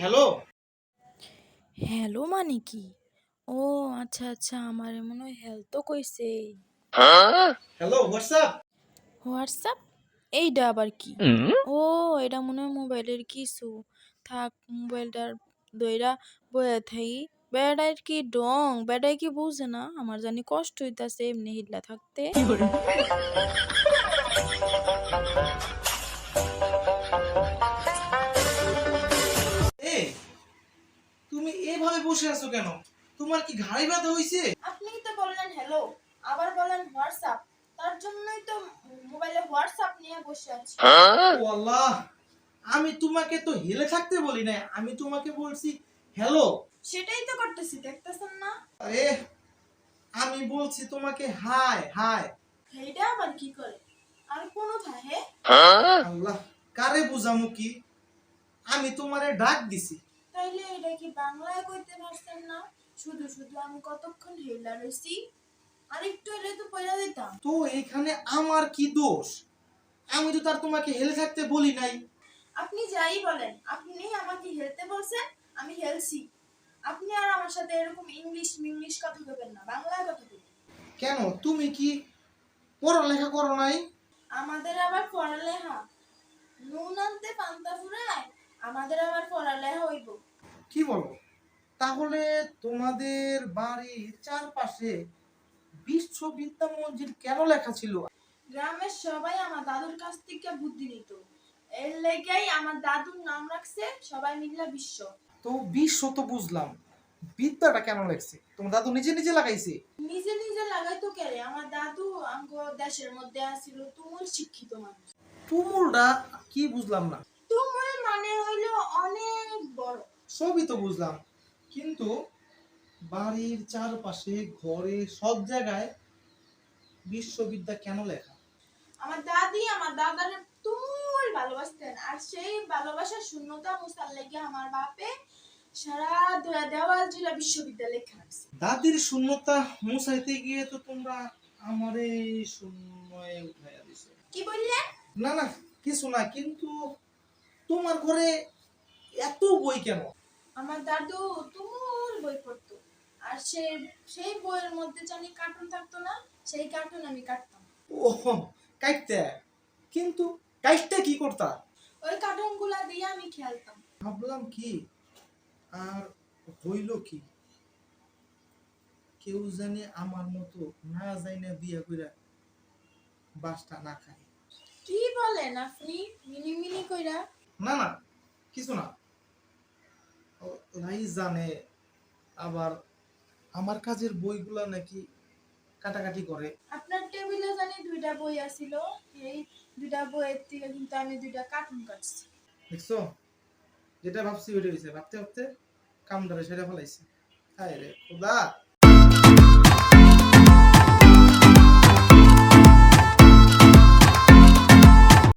Hello? Hello মানে কি? ও আচ্ছা আচ্ছা আমার মনে হয় হেলথ কইছে। হ্যালো হোয়াটসঅ্যাপ হোয়াটসঅ্যাপ এইটা আবার কি? ও এটা মনে হয় মোবাইলের কিছু। থাক মোবাইলটার দইরা বয়ে থাই। বেড়ায় কি ডং? বেড়ায় কি বুঝে না? আমার জানি কষ্ট হইতাছে এমনি হিল্লা থাকতে। বসে আছো কেন? তোমার কি ঘাড়ি ব্যথা হইছে? আপনি তো বললেন হ্যালো আবার বলেন হোয়াটসঅ্যাপ তার জন্যই তো মোবাইলে হোয়াটসঅ্যাপ নিয়ে বসে আছি। ও আল্লাহ আমি তোমাকে তো হেলে থাকতে বলি না আমি তোমাকে বলছি হ্যালো সেটাই তো করতেছি দেখতেছেন না? আরে আমি বলছি তোমাকে হাই হাই এইটা আবার কি করে? আর কোনো থাকে আল্লাহ কারে বুঝামু কি? আমি তোমারে ডাক দিছি। তাইলে এটা কি বাংলায় কইতে পারছেন না? শুধু শুধু আমি কতক্ষণ হেলা রইছি? আর একটু হলে তো পয়লা দিতাম। তো এখানে আমার কি দোষ? আমি তো তার তোমাকে হেলে থাকতে বলি নাই। আপনি যাই বলেন আপনি আমাকে হেলতে বলছেন আমি হেলছি। আপনি আর আমার সাথে এরকম ইংলিশ মিংলিশ কথা বলবেন না বাংলায় কথা বলবেন কেন? তুমি কি পড়ালেখা করো নাই? আমাদের আবার পড়ালেখা। নুন আনতে পান্তা ফুরায়? আমাদের আবার পড়ালেখা হইব। কি বলো? তাহলে তোমাদের বাড়ির চারপাশে বিশ্ববিদ্যা মঞ্জিল কেন লেখা ছিল? গ্রামের সবাই আমার দাদুর কাছ থেকে বুদ্ধি নিত। এর লেগেই আমার দাদুর নাম রাখছে সবাই মিলে বিশ্ব। তো বিশ্ব তো বুঝলাম। বিদ্যাটা কেন লেখছে? তোমার দাদু নিজে নিজে লাগাইছে? নিজে নিজে লাগাইতো কেরে আমার দাদু আমগো দেশের মধ্যে আসিল তুমুল শিক্ষিত মানুষ। তুমুলটা কি বুঝলাম না। বড় সবই তো বুঝলাম। কিন্তু বাড়ির চারপাশে ঘরে সব জায়গায় বিশ্ববিদ্যা কেন লেখা? আমার দাদি আমার দাদার তুমুল ভালোবাসতেন আর সেই ভালোবাসার শূন্যতা মুসার লেগে আমার বাপে সারা দে- দেওয়াল জুড়ে বিশ্ববিদ্যালয় লেখা আছে দাদির শূন্যতা মুছাইতে গিয়ে তো তোমরা আমারে শূন্যে উঠাইয়া দিছো। কি বললে না না কিছু না কিন্তু তোমার ঘরে বই কেন? আমার দাদু তুমুল বই পড়তো। আর সে সেই বইয়ের মধ্যে জানি কার্টুন থাকতো না সেই কার্টুন আমি কাটতাম। ও কাটতে? কিন্তু কাইটটা কি করতা? ওই কার্টুনগুলা দিয়ে আমি খেলতাম। ভাবলাম কি আর হইল কি? কেউ জানে আমার মতো না যাই না বিয়া কইরা বাসটা না খায়। কি বলেন আপনি? মিনি মিনি কইরা? না না কিছু না। লাই জানে আবার আমার কাজের বইগুলা নাকি কাটাকাটি করে। আপনার টেবিলে জানি দুইটা বই আছিল এই দুইটা বইয়ের থেকে কিন্তু আমি দুইটা কার্টুন কাটছি। দেখছ? যেটা ভাবছি ওইটা হয়েছে ভাবতে ভাবতে কাম ধরে সেটা ফলাইছে। হায় রে খোদা!